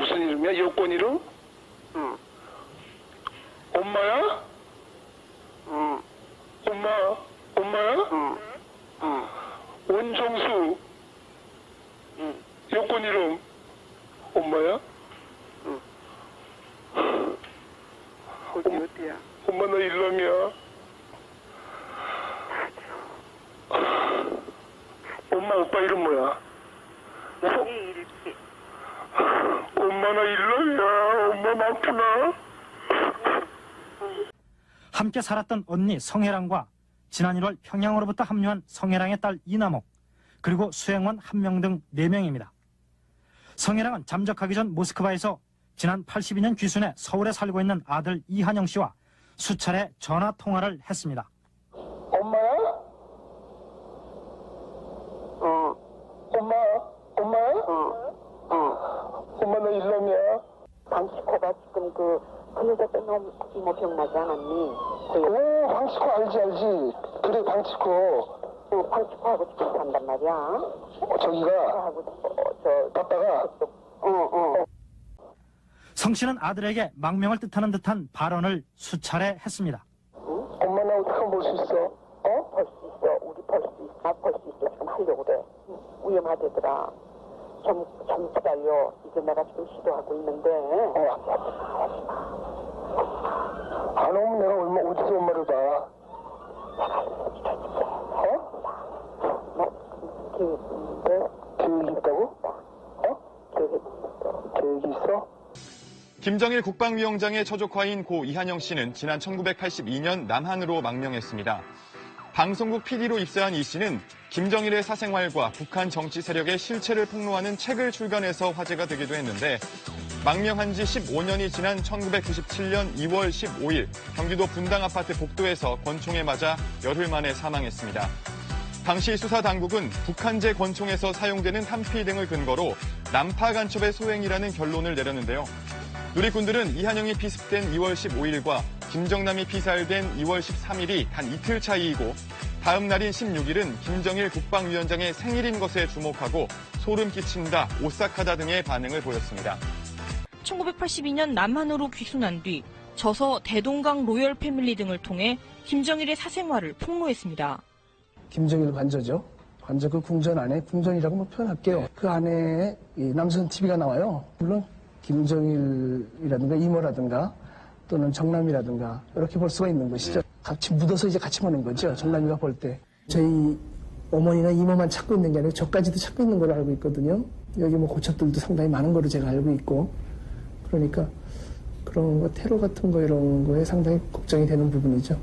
무슨 이름이야? 여권 이름? 응. 엄마야? 응. 엄마, 엄마야? 응. 응. 원정수. 응. 여권 이름. 엄마야? 거기 어디야? 엄마 나 일남이야. 엄마 오빠 이름 뭐야? 여기 이렇게. 엄마 나 엄마 많구나. 함께 살았던 언니 성혜랑과 지난 1월 평양으로부터 합류한 성혜랑의 딸 이남옥 그리고 수행원 한 명 등 4명입니다. 성혜랑은 잠적하기 전 모스크바에서 지난 82년 귀순해 서울에 살고 있는 아들 이한영 씨와 수차례 전화 통화를 했습니다. 엄마야? 어. 엄마, 엄마야? 어. 어. 엄마 나 일남이야. 방치코가 지금 그, 그 여자 때문에 이모 병 나지 않았니? 그 여자, 오, 방치코 알지, 알지. 그래, 방치코. 그 방치코하고 지금 산단 말이야. 어, 저기가, 하고, 어, 저, 갔다가, 어, 어. 성 씨는 아들에게 망명을 뜻하는 듯한 발언을 수차례 했습니다. 엄마 나 어떻게 볼수 있어? 어? 벌 수 있어. 우리 벌 수 있어. 나벌수 있어. 지금 하려고 그래. 위험하대더라. 좀, 좀 기다려. 이제 내가 지금 시도하고 있는데. 안 오면 내가 얼마, 어디서 엄마를 봐. 어? 나, 계획인데, 계획이 있다고? 어? 계획, 계획이 있어? 김정일 국방위원장의 처조카인 고 이한영 씨는 지난 1982년 남한으로 망명했습니다. 방송국 PD로 입사한 이 씨는 김정일의 사생활과 북한 정치 세력의 실체를 폭로하는 책을 출간해서 화제가 되기도 했는데 망명한 지 15년이 지난 1997년 2월 15일 경기도 분당 아파트 복도에서 권총에 맞아 열흘 만에 사망했습니다. 당시 수사 당국은 북한제 권총에서 사용되는 탄피 등을 근거로 남파 간첩의 소행이라는 결론을 내렸는데요. 누리꾼들은 이한영이 피습된 2월 15일과 김정남이 피살된 2월 13일이 단 이틀 차이이고 다음 날인 16일은 김정일 국방위원장의 생일인 것에 주목하고 소름 끼친다, 오싹하다 등의 반응을 보였습니다. 1982년 남한으로 귀순한 뒤 저서 대동강 로열 패밀리 등을 통해 김정일의 사생활을 폭로했습니다. 김정일 관저죠. 관저 그 궁전 안에 궁전이라고 뭐 표현할게요. 그 안에 이 남선 TV가 나와요. 물론 김정일이라든가 이모라든가 또는 정남이라든가 이렇게 볼 수가 있는 것이죠. 같이 묻어서 이제 같이 보는 거죠. 정남이가 볼 때. 저희 어머니나 이모만 찾고 있는 게 아니고 저까지도 찾고 있는 걸로 알고 있거든요. 여기 뭐 고첩들도 상당히 많은 거로 제가 알고 있고. 그러니까 그런 거 테러 같은 거 이런 거에 상당히 걱정이 되는 부분이죠.